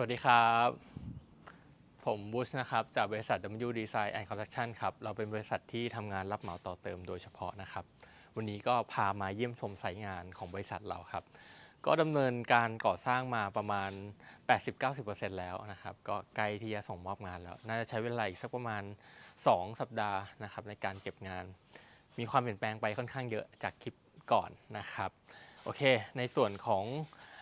สวัสดีครับ ผมบุชนะครับ จากบริษัท W Design and Construction ครับ เราเป็นบริษัทที่ทำงานรับเหมาต่อเติมโดยเฉพาะนะครับ วันนี้ก็พามาเยี่ยมชมสายงานของบริษัทเราครับ ก็ดำเนินการก่อสร้างมาประมาณ 80-90%แล้วนะครับ ก็ใกล้ที่จะส่งมอบงานแล้ว น่าจะใช้เวลาอีกสักประมาณ 2 สัปดาห์นะครับในการเก็บงาน มีความเปลี่ยนแปลงไปค่อนข้างเยอะจากคลิปก่อนนะครับ โอเค ในส่วนของ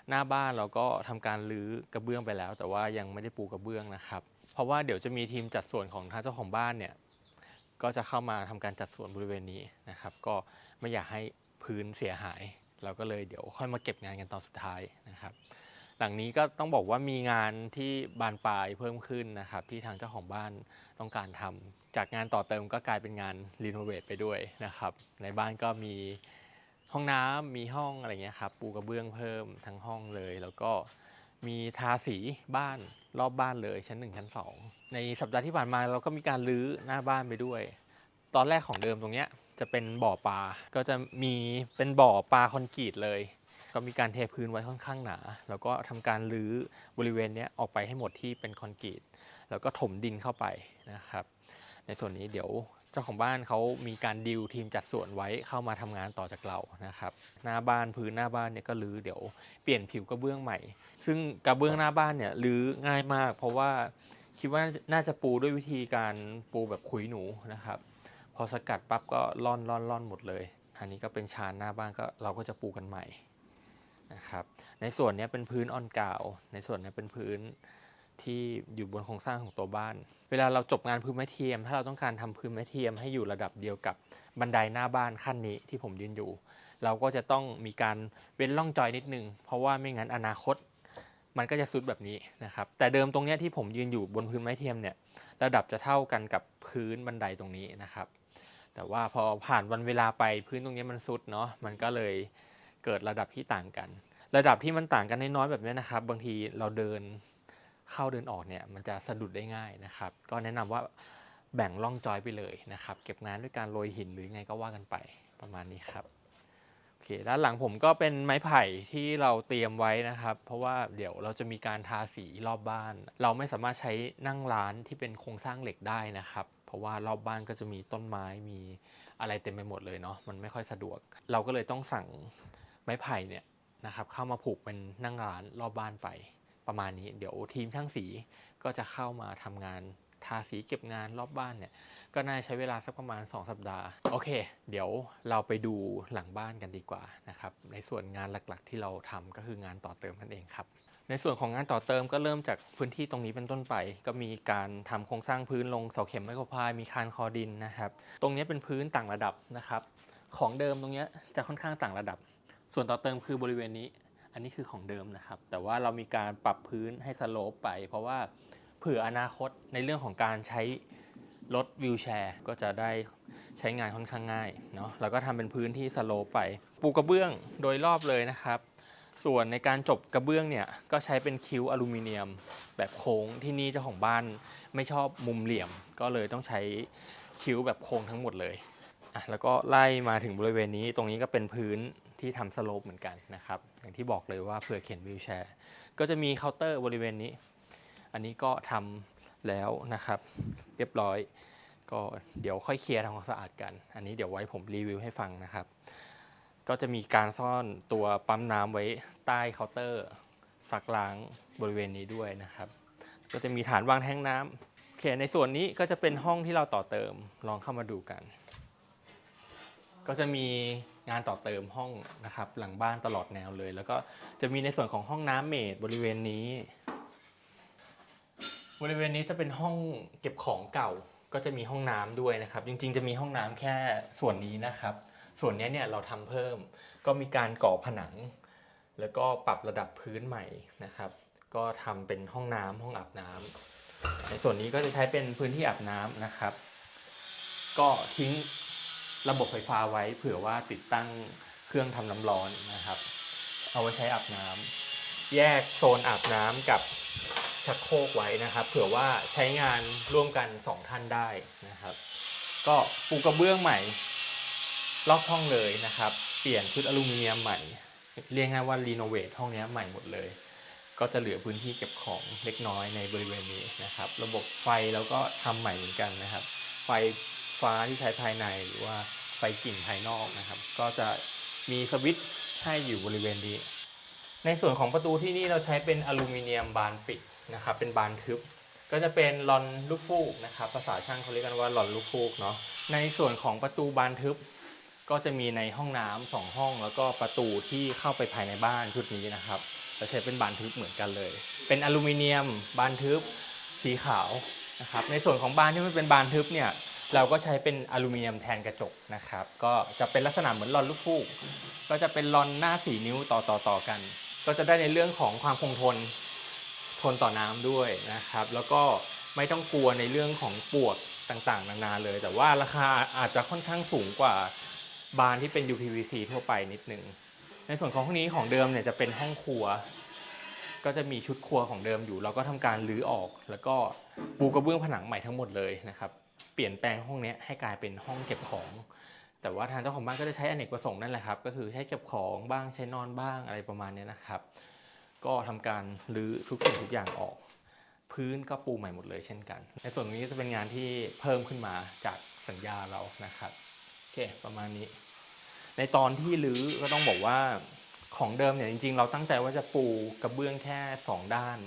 หน้าบ้านเราก็ทำการรื้อกระเบื้องไปแล้ว แต่ว่ายังไม่ได้ปูกระเบื้องนะครับ เพราะว่าเดี๋ยวจะมีทีมจัดส่วนของทางเจ้าของบ้านเนี่ยก็จะเข้ามาทำการจัดส่วนบริเวณนี้นะครับ ก็ไม่อยากให้พื้นเสียหาย เราก็เลยเดี๋ยวค่อยมาเก็บงานกันตอนสุดท้ายนะครับ หลังนี้ก็ต้องบอกว่ามีงานที่บานปลายเพิ่มขึ้นนะครับ ที่ทางเจ้าของบ้านต้องการทำจากงานต่อเติมก็กลายเป็นงานรีโนเวทไปด้วยนะครับ ในบ้านก็มี ห้องน้ำมีห้องอะไรเงี้ยครับปูกระเบื้องเพิ่มทั้งห้องเลย แล้วก็มีทาสีบ้านรอบบ้านเลยชั้นหนึ่งชั้นสองในสัปดาห์ที่ผ่านมาเราก็มีการรื้อหน้าบ้านไปด้วย ตอนแรกของเดิมตรงเนี้ยจะเป็นบ่อปลาก็จะมีเป็นบ่อปลาคอนกรีตเลย ก็มีการเทพื้นไว้ค่อนข้างหนา แล้วก็ทำการรื้อบริเวณเนี้ยออกไปให้หมดที่เป็นคอนกรีตแล้วก็ถมดินเข้าไปนะครับ ในส่วนนี้เดี๋ยว จ้าของบ้านเขามีการดิวทีมจัดสวนไว้เข้ามาทำงานต่อจากเรานะครับ หน้าบ้านพื้นหน้าบ้านเนี่ยก็รื้อเดี๋ยวเปลี่ยนผิวกระเบื้องใหม่ ซึ่งกระเบื้องหน้าบ้านเนี่ยรื้อง่ายมาก เพราะว่าคิดว่าน่าจะปูด้วยวิธีการปูแบบขุยหนูนะครับ พอสกัดปั๊บก็ล่อนล่อนล่อนหมดเลยอันนี้ก็เป็นชานหน้าบ้านก็เราก็จะปูกันใหม่นะครับ ในส่วนนี้เป็นพื้นออนกาว ในส่วนนี้เป็นพื้น ที่อยู่บนโครงสร้างของตัวบ้าน เวลาเราจบงานพื้นไม้เทียม ถ้าเราต้องการทำพื้นไม้เทียมให้อยู่ระดับเดียวกับบันไดหน้าบ้านขั้นนี้ที่ผมยืนอยู่ เราก็จะต้องมีการเว้นร่องจอยนิดนึง เพราะว่าไม่งั้นอนาคต มันก็จะซุดแบบนี้นะครับแต่เดิมตรงนี้ที่ผมยืนอยู่บนพื้นไม้เทียมเนี่ยระดับจะเท่ากันกับพื้นบันไดตรงนี้นะครับแต่ว่าพอผ่านวันเวลาไปพื้นตรงนี้มันซุดเนาะมันก็เลยเกิดระดับที่ต่างกัน ระดับที่มันต่างกันน้อยๆแบบนี้นะครับ บางทีเราเดิน เข้าเดินออกเนี่ยมันจะสะดุดได้ง่ายนะครับ ก็แนะนำว่าแบ่งร่องจอยไปเลยนะครับ เก็บงานด้วยการโรยหินหรือไงก็ว่ากันไปประมาณนี้ครับโอเคด้านหลังผมก็เป็นไม้ไผ่ที่เราเตรียมไว้นะครับ เพราะว่าเดี๋ยวเราจะมีการทาสีรอบบ้าน เราไม่สามารถใช้นั่งร้านที่เป็นโครงสร้างเหล็กได้นะครับ เพราะว่ารอบบ้านก็จะมีต้นไม้มีอะไรเต็มไปหมดเลยเนาะมันไม่ค่อยสะดวก เราก็เลยต้องสั่งไม้ไผ่เนี่ยนะครับเข้ามาผูกเป็นนั่งร้านรอบบ้านไป ประมาณนี้เดี๋ยวทีมช่างสีก็จะเข้ามาทำงานทาสีเก็บงานรอบบ้านเนี่ย ก็น่าใช้เวลาสักประมาณ 2 สัปดาห์ โอเค เดี๋ยวเราไปดูหลังบ้านกันดีกว่านะครับ ในส่วนงานหลักๆ ที่เราทำก็คืองานต่อเติมนั่นเองครับ ในส่วนของงานต่อเติมก็เริ่มจากพื้นที่ตรงนี้เป็นต้นไป ก็มีการทำโครงสร้างพื้นลงเสาเข็มไมโครพายมีคานคอดินนะครับ ตรงนี้เป็นพื้นต่างระดับนะครับ ของเดิมตรงนี้จะค่อนข้างต่างระดับ ส่วนต่อเติมคือบริเวณนี้ อันนี้คือของเดิมนะครับ แต่ว่าเรามีการปรับพื้นให้สโลปไป เพราะว่าเผื่ออนาคตในเรื่องของการใช้รถวิวแชร์ ก็จะได้ใช้งานค่อนข้างง่ายเนาะเราก็ทำเป็นพื้นที่สโลปไป ปูกระเบื้องโดยรอบเลยนะครับ ส่วนในการจบกระเบื้องเนี่ยก็ใช้เป็นคิ้วอลูมิเนียม แบบโค้งที่นี่เจ้าของบ้านไม่ชอบมุมเหลี่ยม ก็เลยต้องใช้คิ้วแบบโค้งทั้งหมดเลยอะแล้วก็ไล่มาถึงบริเวณนี้ตรงนี้ก็เป็นพื้น ที่ทำสโลปเหมือนกันนะครับ อย่างที่บอกเลยว่าเผื่อเข็นวิวแชร์ ก็จะมีเคาน์เตอร์บริเวณนี้ อันนี้ก็ทำแล้วนะครับ เรียบร้อย ก็เดี๋ยวค่อยเคลียร์ทำความสะอาดกัน อันนี้เดี๋ยวไว้ผมรีวิวให้ฟังนะครับ ก็จะมีการซ่อนตัวปั๊มน้ำไว้ใต้เคาน์เตอร์ซักล้างบริเวณนี้ด้วยนะครับ ก็จะมีฐานวางแท้งน้ำโอเคในส่วนนี้ก็จะเป็นห้องที่เราต่อเติมลองเข้ามาดูกัน ก็จะมี งานต่อเติมห้องนะครับหลังบ้านตลอดแนวเลย แล้วก็จะมีในส่วนของห้องน้ำเมดบริเวณนี้ บริเวณนี้จะเป็นห้องเก็บของเก่าก็จะมีห้องน้ำด้วยนะครับ จริงๆ จะมีห้องน้ำแค่ส่วนนี้นะครับ ส่วนเนี้ยเนี่ยเราทำเพิ่ม ก็มีการก่อผนัง แล้วก็ปรับระดับพื้นใหม่นะครับ ก็ทำเป็นห้องน้ำห้องอาบน้ำในส่วนนี้ก็จะใช้เป็นพื้นที่อาบน้ำนะครับ ก็ทิ้ง ระบบไฟฟ้าไว้ เผื่อว่าติดตั้งเครื่องทำน้ำร้อนนะครับ เอาไว้ใช้อาบน้ำแยกโซนอาบน้ำกับชักโครกไว้นะครับ เผื่อว่าใช้งานร่วมกัน2ท่านได้นะครับ ก็ปูกระเบื้องใหม่รอบห้องเลยนะครับ เปลี่ยนชุดอลูมิเนียมใหม่ เรียกง่ายว่ารีโนเวทห้องนี้ใหม่หมดเลย ก็จะเหลือพื้นที่เก็บของเล็กน้อยในบริเวณนี้นะครับ ระบบไฟเราก็ทำใหม่เหมือนกันนะครับ ไฟฟ้าที่ใช้ภายในหรือว่า ไฟกิ่งภายนอกนะครับ ก็จะมีสวิตช์ให้อยู่บริเวณนี้ ในส่วนของประตูที่นี่เราใช้เป็นอลูมิเนียมบานปิดนะครับ เป็นบานทึบ ก็จะเป็นลอนลูกฟูกนะครับ ภาษาช่างเขาเรียกกันว่าลอนลูกฟูกเนาะ ในส่วนของประตูบานทึบ ก็จะมีในห้องน้ำสองห้อง แล้วก็ประตูที่เข้าไปภายในบ้านชุดนี้นะครับจะใช้เป็นบานทึบเหมือนกันเลย เป็นอลูมิเนียมบานทึบสีขาวนะครับ ในส่วนของบานที่มันเป็นบานทึบเนี่ย เราก็ใช้เป็นอลูมิเนียมแทนกระจกนะครับ ก็จะเป็นลักษณะเหมือนลอนลูกฟูก ก็จะเป็นลอนหน้าสีนิ้วต่อต่อต่อกัน ก็จะได้ในเรื่องของความคงทนทนต่อน้ำด้วยนะครับ แล้วก็ไม่ต้องกลัวในเรื่องของปวกต่างๆ นานาเลย แต่ว่าราคาอาจจะค่อนข้างสูงกว่าบานที่เป็น UPVC ทั่วไปนิดนึง ในส่วนของห้องนี้ของเดิมเนี่ยจะเป็นห้องครัว ก็จะมีชุดครัวของเดิมอยู่ เราก็ทำการรื้อออก แล้วก็ปูกระเบื้องผนังใหม่ทั้งหมดเลยนะครับ เปลี่ยนแปลงห้องนี้ให้กลายเป็นห้องเก็บของ แต่ว่าทางเจ้าของบ้านก็จะใช้อเนกประสงค์นั่นแหละครับ ก็คือใช้เก็บของบ้างใช้นอนบ้างอะไรประมาณนี้นะครับ ก็ทำการรื้อทุกสิ่งทุกอย่างออก พื้นก็ปูใหม่หมดเลยเช่นกัน ในส่วนนี้จะเป็นงานที่เพิ่มขึ้นมาจากสัญญาเรานะครับโอเคประมาณนี้ ในตอนที่รื้อก็ต้องบอกว่า ของเดิมเนี่ยจริงๆ เราตั้งใจว่าจะปูกระเบื้องแค่ 2 ด้าน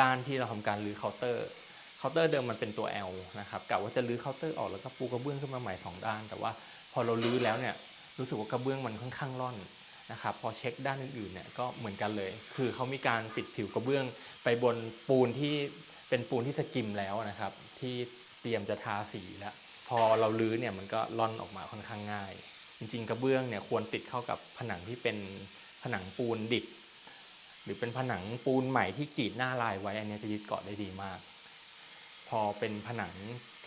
ด้านที่เราทำการรื้อเคาน์เตอร์เคาน์เตอร์เดิมมันเป็นตัว L นะครับกะว่าจะรื้อเคาน์เตอร์ออกแล้วก็ปูกระเบื้องขึ้นมาใหม่สองด้าน แต่ว่าพอเรารื้อแล้วเนี่ยรู้สึกว่ากระเบื้องมันค่อนข้างร่อนนะครับพอเช็คด้านอื่นๆเนี่ยก็เหมือนกันเลย คือเขามีการปิดผิวกระเบื้องไปบนปูนที่เป็นปูนที่สกิมแล้วนะครับที่เตรียมจะทาสีแล้วพอเรารื้อเนี่ยมันก็ร่อนออกมาค่อนข้างง่าย จริงๆ กระเบื้องเนี่ยควรติดเข้ากับผนังที่เป็น ผนังปูนดิบ หรือเป็นผนังปูนใหม่ที่กรีดหน้าลายไว้ อันนี้จะยึดเกาะได้ดีมาก พอเป็นผนัง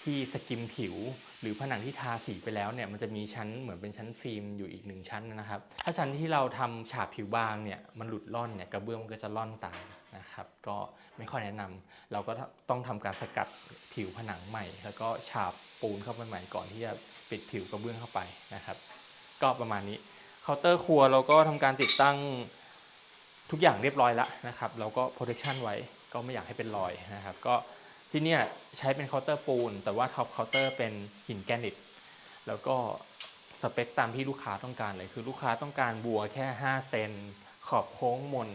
ที่สกิมผิว หรือผนังที่ทาสีไปแล้วเนี่ยมันจะมีชั้นเหมือนเป็นชั้นฟิล์มอยู่อีกหนึ่งชั้นนะครับ ถ้าชั้นที่เราทำฉาบผิวบางเนี่ยมันหลุดร่อนเนี่ยกระเบื้องมันก็จะร่อนตามนะครับ ก็ไม่ค่อยแนะนำเราก็ต้องทำการสกัดผิวผนังใหม่ แล้วก็ฉาบปูนเข้าไปใหม่ก่อนที่จะปิดผิวกระเบื้องเข้าไปนะครับ ก็ประมาณนี้ เคาน์เตอร์ครัวเราก็ทำการติดตั้งทุกอย่างเรียบร้อยแล้วนะครับเราก็ protection ไว้ก็ไม่อยากให้เป็นรอยนะครับ ก็ที่เนี่ยใช้เป็นเคาน์เตอร์ปูน แต่ว่าท็อปเคาน์เตอร์เป็นหินแกรนิตแล้วก็สเปคตามที่ลูกค้าต้องการเลยคือลูกค้าต้องการบัวแค่ 5 เซนขอบโค้งมน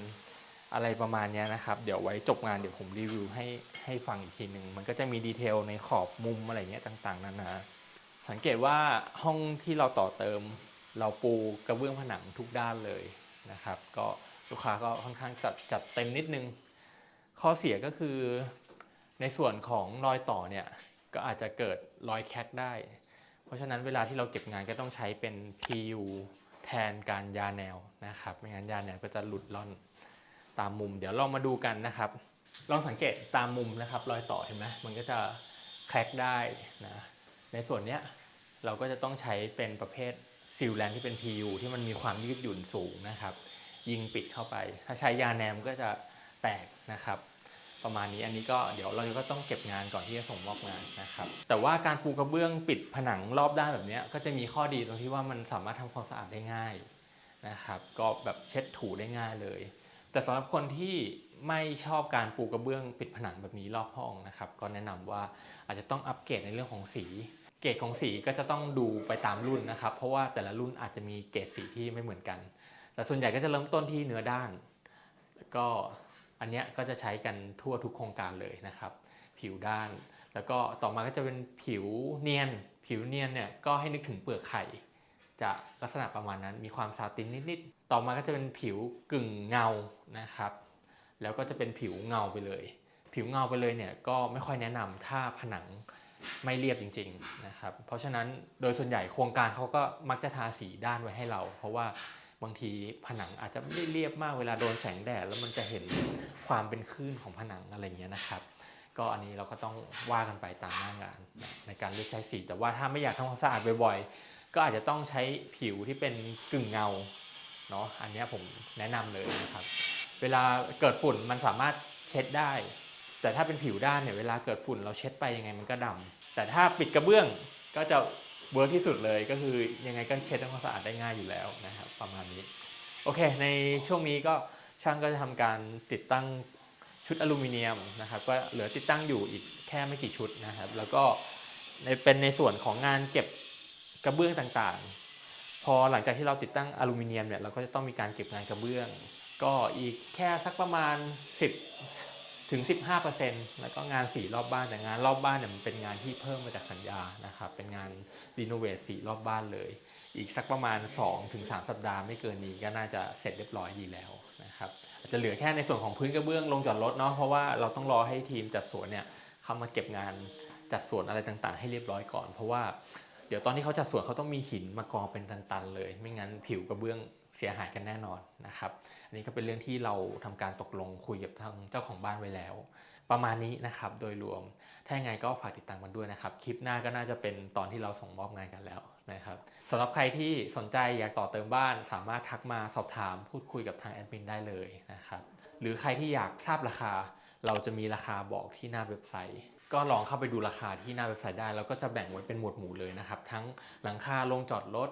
อะไรประมาณนี้นะครับ เดี๋ยวไว้จบงานเดี๋ยวผมรีวิวให้ให้ฟังอีกทีหนึ่งมันก็จะมีดีเทลในขอบมุมอะไรเงี้ยต่างๆนานาสังเกตว่าห้องที่เราต่อเติม เราปูกระเบื้องผนังทุกด้านเลยนะครับ ก็ลูกค้าก็ค่อนข้างจัดจัดเต็มนิดนึง ข้อเสียก็คือในส่วนของรอยต่อเนี่ยก็อาจจะเกิดรอยแคกได้ เพราะฉะนั้นเวลาที่เราเก็บงานก็ต้องใช้เป็น PU แทนการยาแนวนะครับ ไม่งั้นยาแนวก็จะหลุดล่อนตามมุม เดี๋ยวลองมาดูกันนะครับ ลองสังเกตตามมุมนะครับ รอยต่อเห็นไหมมันก็จะแครกได้นะ ในส่วนเนี้ยเราก็จะต้องใช้เป็นประเภท ซิลแลนที่เป็น PU ที่มันมีความยืดหยุ่นสูงนะครับ ยิงปิดเข้าไป ถ้าใช้ยาแนมก็จะแตกนะครับ ประมาณนี้อันนี้ก็เดี๋ยวเราก็ต้องเก็บงานก่อนที่จะส่งมอบงานนะครับ แต่ว่าการปูกระเบื้องปิดผนังรอบด้านแบบนี้ก็จะมีข้อดีตรงที่ว่ามันสามารถทำความสะอาดได้ง่ายนะครับ ก็แบบเช็ดถูได้ง่ายเลย แต่สำหรับคนที่ไม่ชอบการปูกระเบื้องปิดผนังแบบนี้รอบห้องนะครับ ก็แนะนำว่าอาจจะต้องอัปเกรดในเรื่องของสี เกรดของสีก็จะต้องดูไปตามรุ่นนะครับ เพราะว่าแต่ละรุ่นอาจจะมีเกรดสีที่ไม่เหมือนกัน แต่ส่วนใหญ่ก็จะเริ่มต้นที่เนื้อด้าน แล้วก็อันเนี้ยก็จะใช้กันทั่วทุกโครงการเลยนะครับ ผิวด้าน แล้วก็ต่อมาก็จะเป็นผิวเนียน ผิวเนียนเนี่ยก็ให้นึกถึงเปลือกไข่ จะลักษณะประมาณนั้น มีความซาตินนิดๆ ต่อมาก็จะเป็นผิวกึ่งเงานะครับ แล้วก็จะเป็นผิวเงาไปเลย ผิวเงาไปเลยเนี่ยก็ไม่ค่อยแนะนำถ้าผนัง ไม่เรียบจริงๆนะครับเพราะฉะนั้นโดยส่วนใหญ่โครงการเขาก็มักจะทาสีด้านไว้ให้เรา เพราะว่าบางทีผนังอาจจะไม่ได้เรียบมากเวลาโดนแสงแดดแล้วมันจะเห็นความเป็นคลื่นของผนังอะไรเงี้ยนะครับ ก็อันนี้เราก็ต้องว่ากันไปตามหน้างานในการเลือกใช้สี แต่ว่าถ้าไม่อยากทำความสะอาดบ่อยๆก็อาจจะต้องใช้ผิวที่เป็นกึ่งเงาเนาะอันนี้ผมแนะนำเลยนะครับ เวลาเกิดฝุ่นมันสามารถเช็ดได้ แต่ถ้าเป็นผิวด้านเนี่ยเวลาเกิดฝุ่นเราเช็ดไปยังไงมันก็ดำแต่ถ้าปิดกระเบื้องก็จะเวิร์กที่สุดเลยก็คือยังไงก็เช็ดทำความสะอาดได้ง่ายอยู่แล้วนะครับประมาณนี้โอเค ในช่วงนี้ก็ช่างก็จะทำการติดตั้งชุดอลูมิเนียมนะครับก็เหลือติดตั้งอยู่อีกแค่ไม่กี่ชุดนะครับ แล้วก็ในเป็นในส่วนของงานเก็บกระเบื้องต่างๆ พอหลังจากที่เราติดตั้งอลูมิเนียมเนี่ยเราก็จะต้องมีการเก็บงานกระเบื้อง ก็อีกแค่สักประมาณ 10 ถึง 15%แล้วก็งานสีรอบบ้านแต่งานรอบบ้านเนี่ยมันเป็นงานที่เพิ่มมาจากสัญญานะครับเป็นงานรีโนเวทสีรอบบ้านเลย อีกสักประมาณ2-3ถึง3สัปดาห์ไม่เกินนี้ก็น่าจะเสร็จเรียบร้อยดีแล้วนะครับอาจจะเหลือแค่ในส่วนของพื้นกระเบื้องลงจอดรถเนาะเพราะว่าเราต้องรอให้ทีมจัดสวนเนี่ยเข้ามาเก็บงานจัดสวนอะไรต่างๆ ให้เรียบร้อยก่อน เพราะว่าเดี๋ยวตอนที่เขาจัดสวนเขาต้องมีหินมากองเป็นตันๆเลย ไม่งั้นผิวกระเบื้อง เสียหายกันแน่นอนนะครับอันนี้ก็เป็นเรื่องที่เราทำการตกลงคุยกับทางเจ้าของบ้านไว้แล้ว ประมาณนี้นะครับโดยรวม ถ้ายังไงก็ฝากติดตามกันด้วยนะครับ คลิปหน้าก็น่าจะเป็นตอนที่เราส่งมอบงานกันแล้วนะครับสำหรับใครที่สนใจอยากต่อเติมบ้าน สามารถทักมาสอบถามพูดคุยกับทางแอดมินได้เลยนะครับหรือใครที่อยากทราบราคา เราจะมีราคาบอกที่หน้าเว็บไซต์ ก็ลองเข้าไปดูราคาที่หน้าเว็บไซต์ได้ แล้วก็จะแบ่งไว้เป็นหมวดหมู่เลยนะครับ ทั้งหลังคาโรงจอดรถ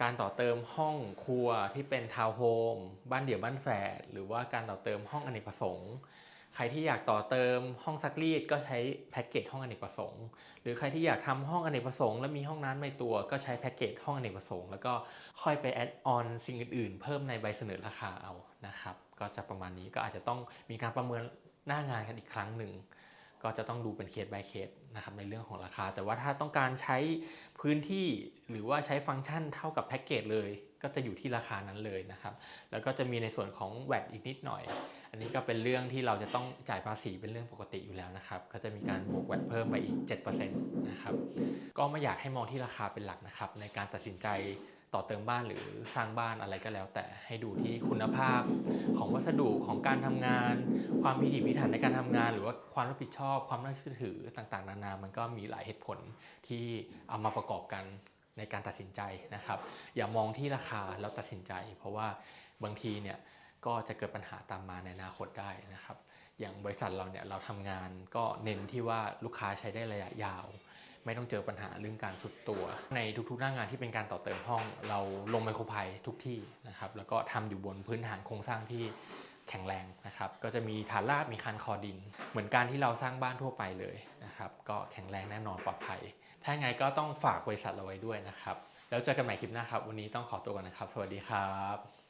การต่อเติมห้องครัวที่เป็นทาวน์โฮมบ้านเดี่ยวบ้านแฝดหรือว่าการต่อเติมห้องอเนกประสงค์ใครที่อยากต่อเติมห้องซักรีดก็ใช้แพ็กเกจห้องอเนกประสงค์หรือใครที่อยากทำห้องอเนกประสงค์แล้วมีห้องน้ำในตัวก็ใช้แพ็กเกจห้องอเนกประสงค์แล้วก็ค่อยไปแอดออนสิ่งอื่นๆ เพิ่มในใบเสนอราคาเอานะครับ ก็จะประมาณนี้ก็อาจจะต้องมีการประเมินหน้างานกันอีกครั้งหนึ่ง ก็จะต้องดูเป็นเคส by เคสนะครับในเรื่องของราคา แต่ว่าถ้าต้องการใช้พื้นที่หรือว่าใช้ฟังก์ชันเท่ากับแพ็กเกจเลย ก็จะอยู่ที่ราคานั้นเลยนะครับแล้วก็จะมีในส่วนของแวดอีกนิดหน่อย อันนี้ก็เป็นเรื่องที่เราจะต้องจ่ายภาษีเป็นเรื่องปกติอยู่แล้วนะครับก็จะมีการบวกแวดเพิ่มไปอีก 7%นะครับก็ไม่อยากให้มองที่ราคาเป็นหลักนะครับในการตัดสินใจ ต่อเติมบ้านหรือสร้างบ้านอะไรก็แล้ว แต่ให้ดูที่คุณภาพของวัสดุของการทำงาน ความพิถีพิถันในการทำงาน หรือว่าความรับผิดชอบ ความน่าเชื่อถือต่างๆ นานา มันก็มีหลายเหตุผลที่เอามาประกอบกันในการตัดสินใจนะครับ อย่ามองที่ราคาแล้วตัดสินใจ เพราะว่าบางทีเนี่ยก็จะเกิดปัญหาตามมาในอนาคตได้นะครับ อย่างบริษัทเราเนี่ยเราทำงานก็เน้นที่ว่าลูกค้าใช้ได้ระยะยาว ไม่ต้องเจอปัญหาเรื่องการสุดตัว ในทุกๆหน้างานที่เป็นการต่อเติมห้อง เราลงไมโครไพทุกที่นะครับแล้วก็ทำอยู่บนพื้นฐานโครงสร้างที่แข็งแรงนะครับก็จะมีฐานราบมีคานคอดิน เหมือนการที่เราสร้างบ้านทั่วไปเลยนะครับก็แข็งแรงแน่นอนปลอดภัย ถ้าไงก็ต้องฝากบริษัทเราไว้ด้วยนะครับ แล้วเจอกันใหม่คลิปหน้าครับ วันนี้ต้องขอตัวก่อนนะครับ สวัสดีครับ